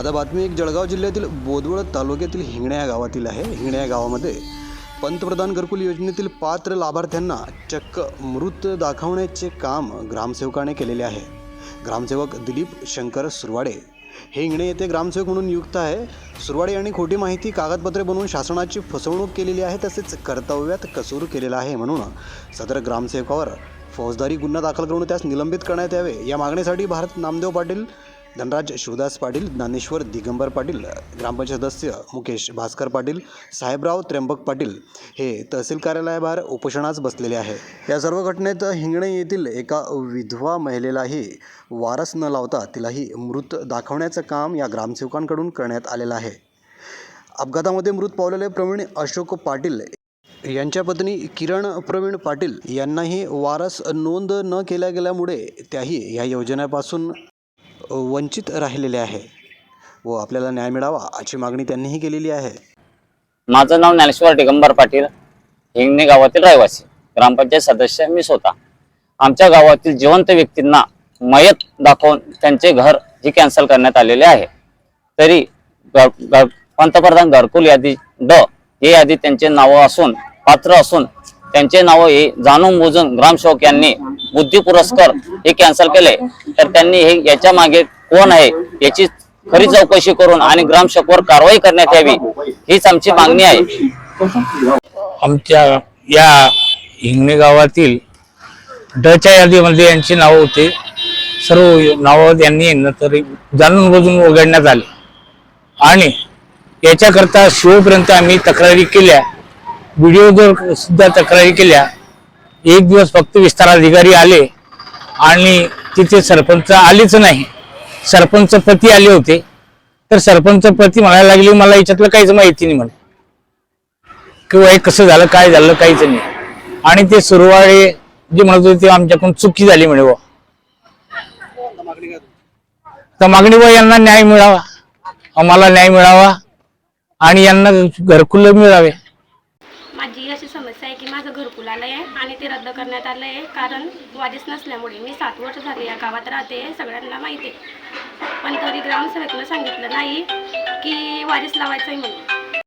आता बातमी एक जळगाव जिल्ह्यातील बोदवड तालुक्यातील हिंगण्या या गावातील आहे. हिंगण्या या गावामध्ये पंतप्रधान घरकुल योजनेतील पात्र लाभार्थ्यांना चक्क मृत दाखवण्याचे काम ग्रामसेवकाने केलेले आहे. ग्रामसेवक दिलीप शंकर सुरवाडे हे हिंगणे येथे ग्रामसेवक म्हणून नियुक्त आहे. सुरवाडे यांनी खोटी माहिती कागदपत्रे बनवून शासनाची फसवणूक केलेली आहे तसेच कर्तव्यात कसूर केलेला आहे म्हणून सदर ग्रामसेवकावर फौजदारी गुन्हा दाखल करून त्यास निलंबित करण्यात यावे. या मागणीसाठी भारत नामदेव पाटील धनराज शिवदास पाटील ज्ञानेश्वर दिगंबर पाटील ग्रामपंचायत सदस्य मुकेश भास्कर पाटील साहेबराव त्र्यंबक पाटील हे तहसील कार्यालयाबाहेर उपोषणास बसलेले आहे. या सर्व घटनेत हिंगणे येथील एका विधवा महिलेलाही वारस न लावता तिलाही मृत दाखवण्याचं काम या ग्रामसेवकांकडून करण्यात आलेलं आहे. अपघातामध्ये मृत पावलेले प्रवीण अशोक पाटील यांच्या पत्नी किरण प्रवीण पाटील यांनाही वारस नोंद न केल्या गेल्यामुळे त्याही या योजनेपासून वंचित राहिलेले आहे. व आपल्याला न्याय मिळावा अशी मागणी त्यांनीही केलेली आहे. माझं नाव ज्ञानेश्वर दिगंबर पाटील हिंगणे गावातील रहिवासी. ग्रामपंचायत सदस्य मी स्वतः. आमच्या गावातील जिवंत व्यक्तींना मयत दाखवून त्यांचे घर हे कॅन्सल करण्यात आलेले आहे. तरी पंतप्रधान घरकुल यादी ड हे यादी त्यांचे नावं असून पात्र असून त्यांचे नावं हे जाणून बुजून ग्रामसेवक यांनी बुद्धी पुरस्कार हे कॅन्सल केले तर त्यांनी हे याच्या मागे कोण आहे याची खरी चौकशी करून आणि ग्रामसेवकवर कारवाई करण्यात यावी हीच आमची मागणी आहे. आमच्या या हिंगणे गावातील डच्या यादीमध्ये यांची नावं होते. सर्व नावं यांनी तरी जाणून बुजून उघडण्यात आले. आणि याच्याकरता शिवपर्यंत आम्ही तक्रारी केल्या. व्हिडिओवर सुद्धा तक्रारी केल्या. एक दिवस फक्त विस्तार अधिकारी आले आणि तिथे सरपंच आलेच नाही. सरपंच पती आले होते. तर सरपंच पती म्हणायला लागले मला याच्यातलं काहीच माहिती नाही म्हणे. किंवा हे कसं झालं काय झालं काहीच नाही. आणि ते सुरवाळे जे म्हणत होते ते आमच्याकडून चुकी झाली म्हणे बुवा. तर मागणी बा यांना न्याय मिळावा. आम्हाला न्याय मिळावा आणि यांना घरकुल मिळावे. माझी अशी समस्या आहे की माझं घरकुल आलं आहे आणि ते रद्द करण्यात आलं आहे कारण वाजेस नसल्यामुळे मी सात वर्ष झाले या गावात राहते सगळ्यांना माहिती आहे. पण तरी ग्रामसेवकनं सांगितलं नाही की वारीस लावायचं आहे म्हणून.